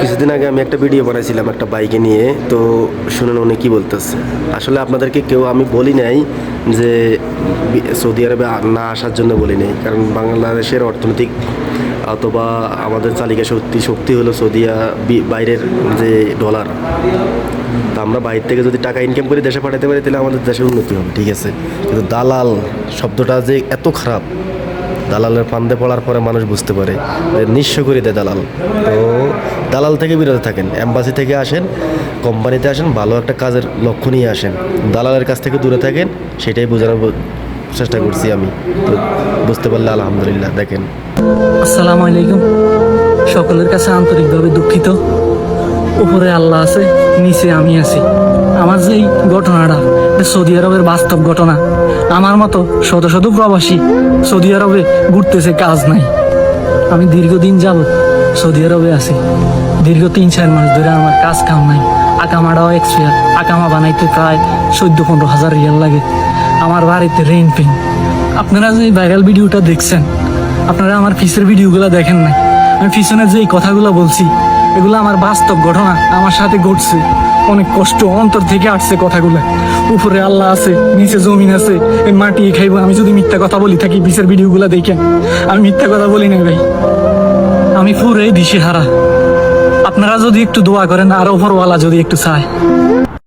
কিছুদিন আগে আমি একটা ভিডিও বানাইছিলাম একটা বাইকে নিয়ে। তো শুনুন উনি কী বলতেছে। আসলে আপনাদেরকে কেউ আমি বলি নাই যে সৌদি আরবে না আসার জন্য বলি নাই। কারণ বাংলাদেশের অর্থনৈতিক অথবা আমাদের চালিকা শক্তি শক্তি হলো সৌদিয়া বাইরের যে ডলার তা আমরা বাইরে থেকে যদি টাকা ইনকাম করে দেশে পাঠাতে পারি, তাহলে আমাদের দেশের উন্নতি হবে, ঠিক আছে? কিন্তু দালাল শব্দটা যে এত খারাপ। দালালের ফান্দে পড়ার পরে মানুষ বুঝতে পারে যে নিঃস্ব করে দেয় দালাল। তো দালাল থেকে বিরত থাকেন অ্যাম্বাসি থেকে আসেন, কোম্পানিতে আসেন, ভালো একটা কাজের লক্ষ্য নিয়ে আসেন। দালালের কাছ থেকে দূরে থাকেন, সেটাই বোঝানোর চেষ্টা করছি আমি। তো বুঝতে পারলে আলহামদুলিল্লাহ, দেখেন। আসসালামু আলাইকুম। সকলের কাছে আন্তরিকভাবে দুঃখিত। উপরে আল্লাহ আছে, নিচে আমি আছি। আমার যে এই ঘটনাটা সৌদি আরবের বাস্তব ঘটনা। আমার মতো শত শত প্রবাসী সৌদি আরবে ঘুরতেছে, কাজ নাই। আমি দীর্ঘদিন যাব সৌদি আরবে আছি। দীর্ঘ তিন চার মাস ধরে আমার কাজ কাম নাই। আকামাটাও এক্সপায়ার আকামা বানাইতে প্রায় চোদ্দ পনেরো হাজার রিয়াল লাগে। আমার বাড়িতে রেইন পেন আপনারা যে ভাইরাল ভিডিওটা দেখছেন, আপনারা আমার ফিসের ভিডিওগুলো দেখেন নাই। আমি পিছনে যে কথাগুলো বলছি, এগুলো আমার বাস্তব ঘটনা, আমার সাথে ঘটছে। অনেক কষ্ট অন্তর থেকে আসছে কথাগুলো। উপরে আল্লাহ আছে, নিচে জমিন আছে, এই মাটি খাইব, আমি যদি মিথ্যা কথা বলি, থাকি বিচার ভিডিওগুলো দেখেন। আমি মিথ্যা কথা বলি না ভাই। আমি পুরোই দিশে হারা আপনারা যদি একটু দোয়া করেন, আর ওভারওয়ালা যদি একটু চায়।